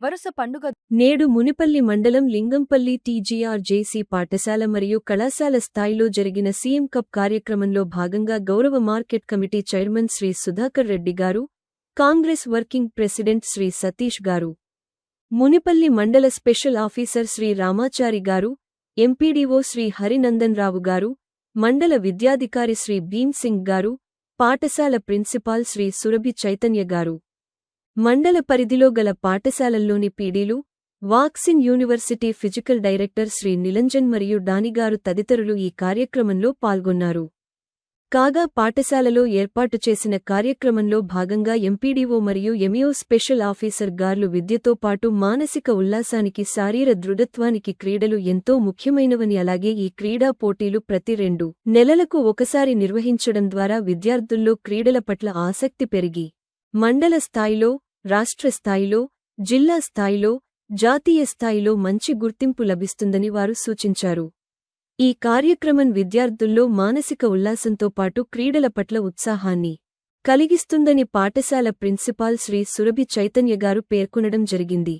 వరుస పండుగ నేడు మునిపల్లి మండలం లింగంపల్లి టీజీఆర్ జేసీ పాఠశాల మరియు కళాశాల స్థాయిలో జరిగిన సీఎం కప్ కార్యక్రమంలో భాగంగా గౌరవ market committee chairman Shri Sudhakar Reddy గారు కాంగ్రెస్ వర్కింగ్ ప్రెసిడెంట్ శ్రీ సతీష్ గారు మునిపల్లి మండల స్పెషల్ ఆఫీసర్ శ్రీ రామాచారి గారు ఎంపీడీఓ శ్రీ హరినందన్ రావు గారు మండల విద్యాధికారి శ్రీ భీమ్ సింగ్ గారు పాఠశాల ప్రిన్సిపాల్ శ్రీ సురభి చైతన్య గారు. మండల పరిధిలో గల పాఠశాలల్లోని పీడీలు vaccine university physical director Shri Nilanjan మరియు డానిగారు తదితరులు ఈ కార్యక్రమంలో పాల్గొన్నారు. కాగా పాఠశాలలో ఏర్పాటు చేసిన కార్యక్రమంలో భాగంగా ఎంపీడీఓ మరియు ఎంఈఓ స్పెషల్ ఆఫీసర్ గార్లు విద్యతో పాటు మానసిక ఉల్లాసానికి శారీర దృఢత్వానికి క్రీడలు ఎంతో ముఖ్యమైనవని అలాగే ఈ క్రీడా పోటీలు ప్రతి రెండు నెలలకు ఒకసారి నిర్వహించడం ద్వారా విద్యార్థుల్లో క్రీడల పట్ల ఆసక్తి పెరిగి మండల స్థాయిలో రాష్ట్ర స్థాయిలో జిల్లా స్థాయిలో జాతీయ స్థాయిలో మంచి గుర్తింపు లభిస్తుందని వారు సూచించారు. ఈ కార్యక్రమం విద్యార్థుల్లో మానసిక ఉల్లాసంతో పాటు క్రీడల పట్ల ఉత్సాహాన్ని కలిగిస్తుందని పాఠశాల ప్రిన్సిపాల్ శ్రీ సురభి చైతన్య గారు పేర్కొనడం జరిగింది.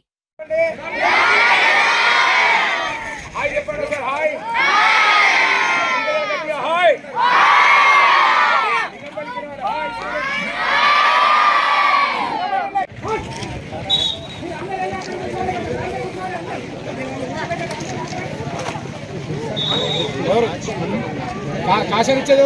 హాయ్ చెప్పండి ఇచ్చేది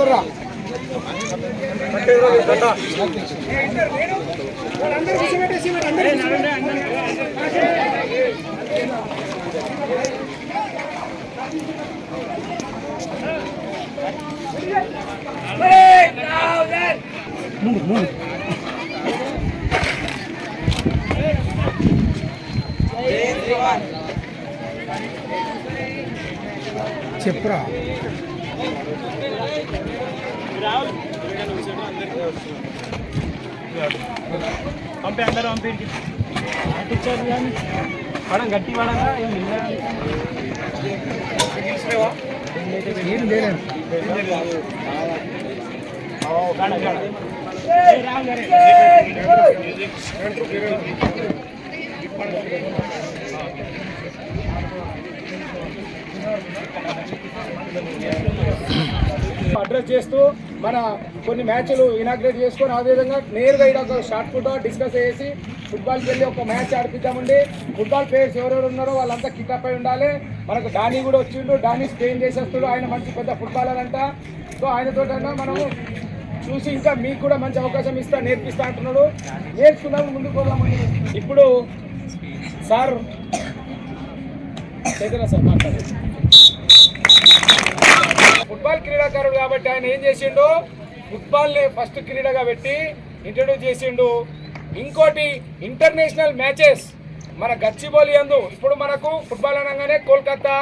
చెప్పురా? పంపి అందరూ పంపించి పంపించారు కానీ పడం గట్టి పడగా ఏం ఏం లేదు అడ్రస్ చేస్తూ మన కొన్ని మ్యాచ్లు ఇనాగ్రేట్ చేసుకొని అదేవిధంగా నేరుగా ఇలా ఒక షార్ట్ ఫుట్ డిస్కస్ చేసి ఫుట్బాల్కి వెళ్ళి ఒక మ్యాచ్ ఆడిపిద్దామండి. ఫుట్బాల్ ప్లేయర్స్ ఎవరెవరు ఉన్నారో వాళ్ళంతా కిటప్ అయి ఉండాలి. మనకు డానీ కూడా వచ్చిండు. డానీ స్పెయిన్ చేసేస్తాడు ఆయన మంచి పెద్ద ఫుట్బాలర్ అంట సో ఆయనతో మనము చూసి ఇంకా మీకు కూడా మంచి అవకాశం ఇస్తా నేర్పిస్తా అంటున్నాడు. నేర్చుకున్నాము ముందుకు పోదామని ఇప్పుడు సార్ చైతన్య సార్ మాట్లాడారు ఫుట్బాల్ క్రీడాకారుడు కాబట్టి ఆయన ఏం చేసిండు? ఫుట్బాల్ని ఫస్ట్ క్రీడగా పెట్టి ఇంట్రడ్యూస్ చేసిండు. ఇంకోటి ఇంటర్నేషనల్ మ్యాచెస్ మన గచ్చిబౌలి అందు ఇప్పుడు మనకు ఫుట్బాల్ అనగానే కోల్కతా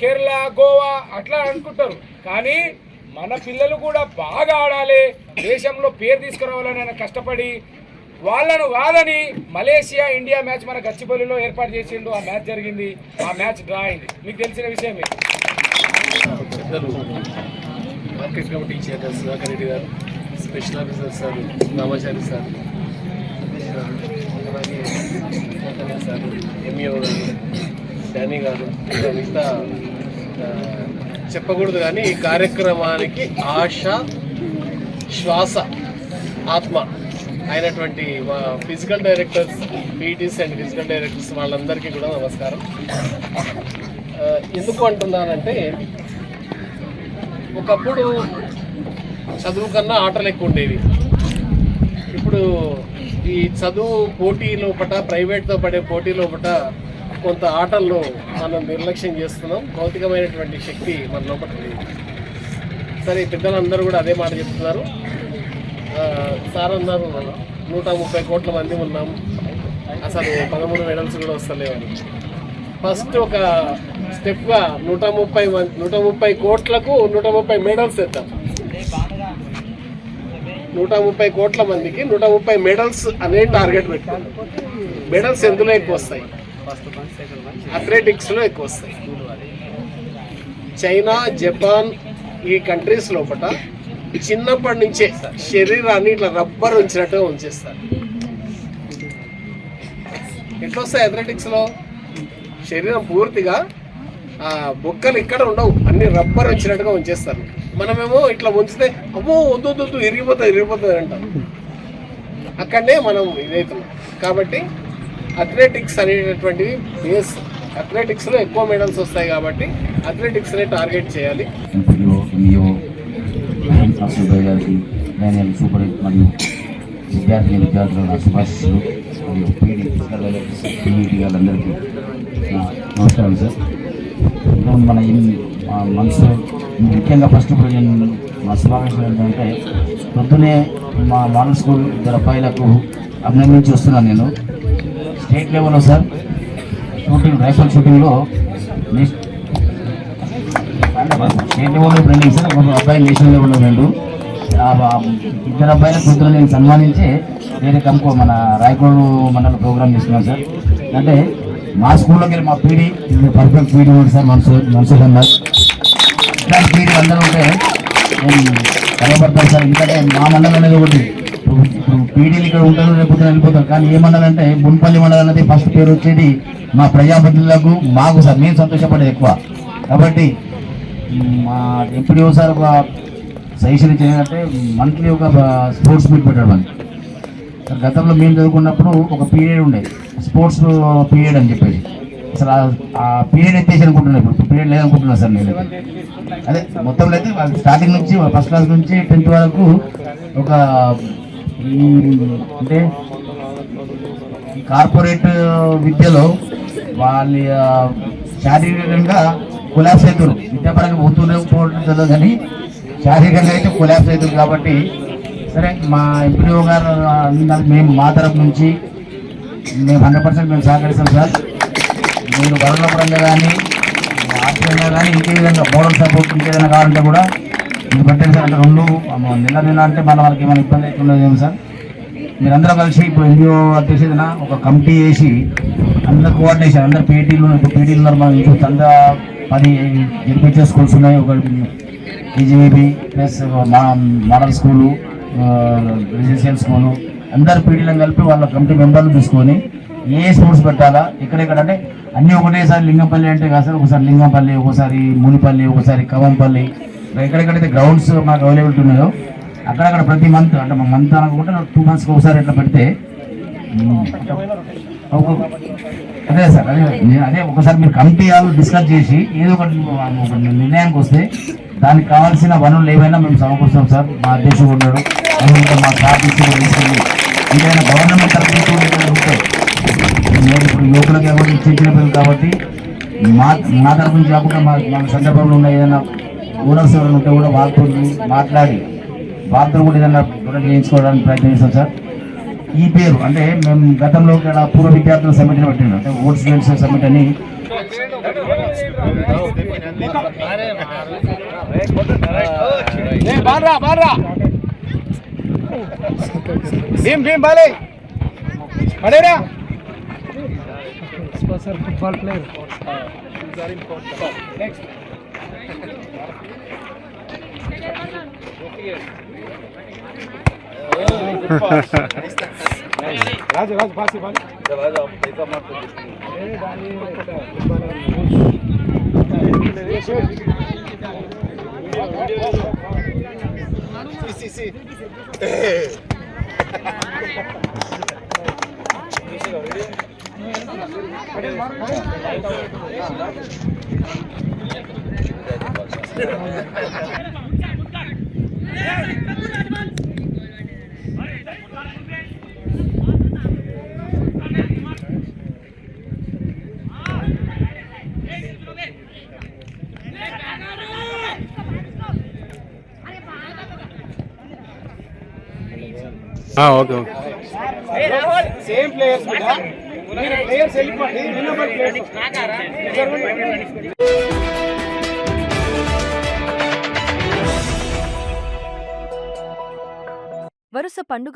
కేరళ గోవా అట్లా అనుకుంటారు. కానీ మన పిల్లలు కూడా బాగా ఆడాలి. దేశంలో పేరు తీసుకురావాలని ఆయన కష్టపడి వాళ్ళను వాదని మలేషియా ఇండియా మ్యాచ్ మన గచ్చిబౌలిలో ఏర్పాటు చేసిండు. ఆ మ్యాచ్ జరిగింది. ఆ మ్యాచ్ డ్రా అయింది. మీకు తెలిసిన విషయమే పెద్దలు market committee chairman Sudhakar Reddy గారు special officer sir Ramachari sir అలాగే సార్ ఎంఈఓ గారు డానీ గారు మిగతా చెప్పకూడదు కానీ ఈ కార్యక్రమానికి ఆశ శ్వాస ఆత్మ అయినటువంటి మా physical directors PTs and physical directors వాళ్ళందరికీ కూడా నమస్కారం. ఎందుకు అంటున్నానంటే ఒకప్పుడు చదువు కన్నా ఆటలు ఎక్కువ ఉండేవి. ఇప్పుడు ఈ చదువు పోటీ లోపట ప్రైవేట్తో పడే పోటీ లోపట కొంత ఆటల్లో మనం నిర్లక్ష్యం చేస్తున్నాం. భౌతికమైనటువంటి శక్తి మన లోపల లేదు. సరే పెద్దలందరూ కూడా అదే మాట చెప్తున్నారు. సార్ అన్నారు నూట ముప్పై కోట్ల మంది ఉన్నాం. అసలు పదమూడు మెడల్స్ కూడా వస్తలేవని. ఫస్ట్ ఒక స్టెప్గా నూట ముప్పై మం- నూట ముప్పై కోట్లకు నూట ముప్పై మెడల్స్ ఇద్దాం నూట ముప్పై కోట్ల మందికి నూట ముప్పై మెడల్స్ అనే టార్గెట్ పెట్టాం మెడల్స్ ఎందులో ఎక్కువ వస్తాయి? అథ్లెటిక్స్లో ఎక్కువ వస్తాయి. చైనా జపాన్ ఈ కంట్రీస్ లోపల చిన్నప్పటి నుంచే శరీరాన్ని ఇట్లా రబ్బర్ ఉంచినట్టు ఉంచేస్తారు. ఎట్లా వస్తాయి అథ్లెటిక్స్లో శరీరం పూర్తిగా బొక్కలు ఇక్కడ ఉండవు. అన్ని రబ్బర్ వచ్చినట్టుగా ఉంచేస్తారు. మనమేమో ఇట్లా ఉంచితే అమ్మో వద్దు వద్దు ఇరిగిపోతుంది ఇరిగిపోతుంది అంటాం. అక్కడనే మనం ఇదవుతున్నాం కాబట్టి అథ్లెటిక్స్ అనేటటువంటివి బేస్ అథ్లెటిక్స్లో ఎక్కువ మెడల్స్ వస్తాయి కాబట్టి అథ్లెటిక్స్నే టార్గెట్ చేయాలి. సూపర్ మరియు విద్యార్థి విద్యార్థులు నా శుభాశిస్సులు. మరియు పీడి ఫిజికల్ పీఈటీ వాళ్ళందరికీ నమస్కారం సార్. మన మనసు ముఖ్యంగా ఫస్ట్ ఇప్పుడు నేను మా శుభాకాంక్షలు ఏంటంటే పొద్దునే మా మోడల్ స్కూల్ ఇద్దరు అబ్బాయిలకు అభినందించి వస్తున్నాను నేను. స్టేట్ లెవెల్లో సార్ షూటింగ్ రైఫల్ షూటింగ్లో నెక్స్ట్ స్టేట్ లెవెల్లో ట్రైనింగ్ సార్ ఒక అబ్బాయి నేషనల్ లెవెల్లో రెండు ఇద్దరు అబ్బాయిల పొద్దున నేను సన్మానించి వేరే కంకో మన రాయకోడు మండల ప్రోగ్రామ్ చేస్తున్నాను సార్. అంటే మా స్కూల్లోకి వెళ్ళి మా పీడీ పర్ఫెక్ట్ పీడీ ఉంది సార్ మనసు మనసు అన్నారు ఇట్లాంటి పీడీ అందరూ ఉంటే నేను సార్? ఎందుకంటే మా మండలం అనేది ఒకటి. ఇప్పుడు పీడీలు ఇక్కడ ఉంటారు లేకపోతే పొద్దున వెళ్ళిపోతారు. కానీ ఏ మండలం అంటే మున్పల్లి మండలం అనేది ఫస్ట్ పేరు వచ్చేది మా ప్రజాప్రతినిధులకు మాకు సార్ మేము సంతోషపడేది ఎక్కువ. కాబట్టి మా ఎంపీడీఓ సార్ ఒక సజెషన్ ఇచ్చేదంటే మంత్లీ ఒక స్పోర్ట్స్ మీట్ పెట్టాడు మనకి గతంలో మేము చదువుకున్నప్పుడు ఒక పీరియడ్ ఉండేది స్పోర్ట్స్ పీరియడ్ అని చెప్పేసి. అసలు ఆ- పీరియడ్ ఎత్తేసి అనుకుంటున్నాను ఇప్పుడు. పీరియడ్ లేదనుకుంటున్నాను సార్ నేను. అదే మొత్తంలో అయితే స్టార్టింగ్ నుంచి ఫస్ట్ క్లాస్ నుంచి టెన్త్ వరకు ఒక అంటే కార్పొరేట్ విద్యలో వాళ్ళ శారీరకంగా కొలాబ్స్ అవుతున్నారు. విద్యాపరంగా పోతూనే పోవడం తెలియదు కానీ శారీరకంగా అయితే కొలాబ్స్ అవుతుంది కాబట్టి సరే మా ఎంపీఓ గారు మేము మా తరపు నుంచి మేము హండ్రెడ్ పర్సెంట్ మేము సహకరిస్తాం సార్. మీరు వరల పరంగా కానీ ఆర్థికంగా కానీ ఇంకే విధంగా మోడల్ సపోర్ట్ ఇంకేదైనా కావాలంటే కూడా మీరు పెట్టండి సార్. అంటే రెండు నెల నెల అంటే మన వాళ్ళకి ఏమైనా ఇబ్బంది అవుతున్నది ఏమో సార్. మీరందరూ కలిసి ఇప్పుడు ఎన్జిఓ అధ్యక్షతన ఒక కమిటీ వేసి అందరు కోఆర్డినేషన్ అందరు పేటీలు ఇప్పుడు పేటీలు ఉన్నారు మన ఇంట్లో చంద పది జడ్పీటీ స్కూల్స్ ఉన్నాయి. ఒక ఈజీబీ ప్లస్ మా మోడల్ స్కూలు రెసిడెన్షియల్ స్కూలు అందరు పీడీలను కలిపి వాళ్ళ కమిటీ మెంబర్లు తీసుకొని ఏ స్పోర్ట్స్ పెట్టాలా ఎక్కడెక్కడ అంటే అన్నీ ఒకటేసారి లింగంపల్లి అంటే కాదు సార్ ఒకసారి లింగంపల్లి ఒకసారి మునిపల్లి ఒకసారి కవంపల్లి ఎక్కడెక్కడైతే గ్రౌండ్స్ మాకు అవైలబిలిటీ ఉన్నాయో అక్కడక్కడ ప్రతి మంత్ అంటే మా మంత్ అనుకుంటే టూ మంత్స్కి ఒకసారి ఇట్లా పెడితే అదే సార్ అదే అదే ఒకసారి మీరు కమిటీ వాళ్ళు డిస్కస్ చేసి ఏదో ఒకటి ఒక నిర్ణయానికి వస్తే దానికి కావాల్సిన వనరులు ఏవైనా మేము సమకూరుస్తాం సార్. మా అధ్యక్షుడు ఉన్నాడు. అందులో మా సార్ ఇంకేమైనా గవర్నమెంట్ తరఫు కూడా ఉంటే నేను ఇప్పుడు యువకులకి ఎవరు ఇచ్చిన కాబట్టి మా మా తరఫు నుంచి కాకుండా మా మన సందర్భంలో ఉన్న ఏదైనా ఓనర్స్ ఎవరైనా ఉంటే కూడా వాళ్ళతో మాట్లాడి వాళ్ళతో కూడా ఏదైనా ప్రొడక్ట్ చేయించుకోవడానికి ప్రయత్నిస్తాం సార్ ఈ పేరు అంటే మేము గతంలో ఇక్కడ పూర్వ విద్యార్థుల సమితిని పెట్టినాం అంటే ఓట్స్ గేమ్స్ సమిట్ అని भीम भीम वाले खड़े रहा। Sir football player next Raju Raju ಭಾಷೆ ಭಾಷೆ ಮಾಡ್ತೀನಿ Sí, sí, sí. Okay okay. Same players players వెళ్ళిపోండి. వరుస పండుగ